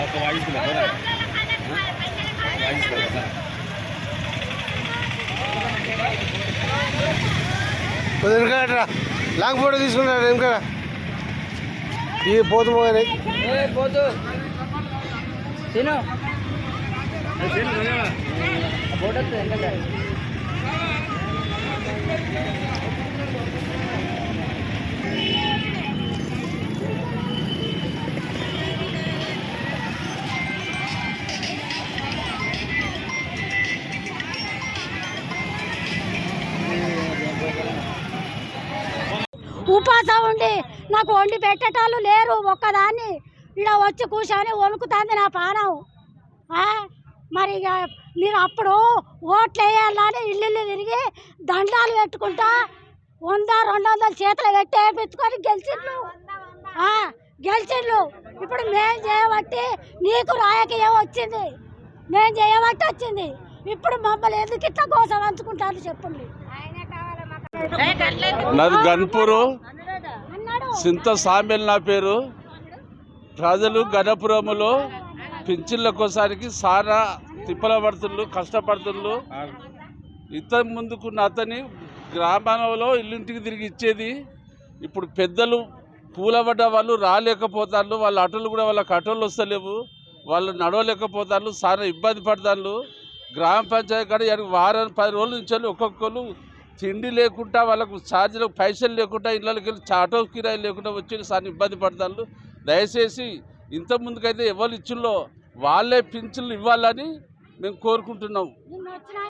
ఒక voice voice long photo తీసుకున్నారు వెనకరా ఈ పోతు మోగానే పోతు. తిను ఫోటో ఉపాసం ఉండి నాకు వండి పెట్టేటాళ్ళు లేరు ఒక్కదాన్ని. ఇలా వచ్చి కూర్చొని వణుకుతుంది నా పానం మరి ఇక మీరు అప్పుడు ఓట్లు వేయాలని ఇల్లు తిరిగి దండాలు పెట్టుకుంటా వంద రెండు వందలు చేతులు పెట్టి వేపించుకొని గెలిచిండ్రు గెలిచిండ్రు ఇప్పుడు మేం చేయబట్టి నీకు రాయకీయం వచ్చింది? మేం చేయబట్టి వచ్చింది. ఇప్పుడు మమ్మల్ని ఎందుకు ఇట్లా కోసం అంచుకుంటారు చెప్పండి నాది గన్పూరు సింత సామెల్ నా పేరు. ప్రజలు గణపురములో పింఛన్ల కోసానికి సారా తిప్పల పడుతుండ్రు కష్టపడుతుండ్రు ఇతని ముందుకున్న అతని గ్రామంలో ఇల్లింటికి తిరిగి ఇచ్చేది. ఇప్పుడు పెద్దలు పూలబడ్డ వాళ్ళు రాలేకపోతారు వాళ్ళ అటలు కూడా వాళ్ళకి అటోలు వస్తలేవు. వాళ్ళు నడవలేకపోతారు చాలా ఇబ్బంది పడతారు గ్రామ పంచాయతీ కాడ వారం పది రోజుల నుంచి ఒక్కొక్కరు తిండి లేకుండా వాళ్ళకు ఛార్జీలకు పైసలు లేకుండా ఇళ్ళకి వెళ్ళి ఆటో కిరాయి లేకుండా వచ్చి చాలా ఇబ్బంది పడతారు దయచేసి ఇంత ముందుకైతే ఎవరు ఇచ్చిల్లో వాళ్ళే పింఛన్లు ఇవ్వాలని మేము కోరుకుంటున్నాం.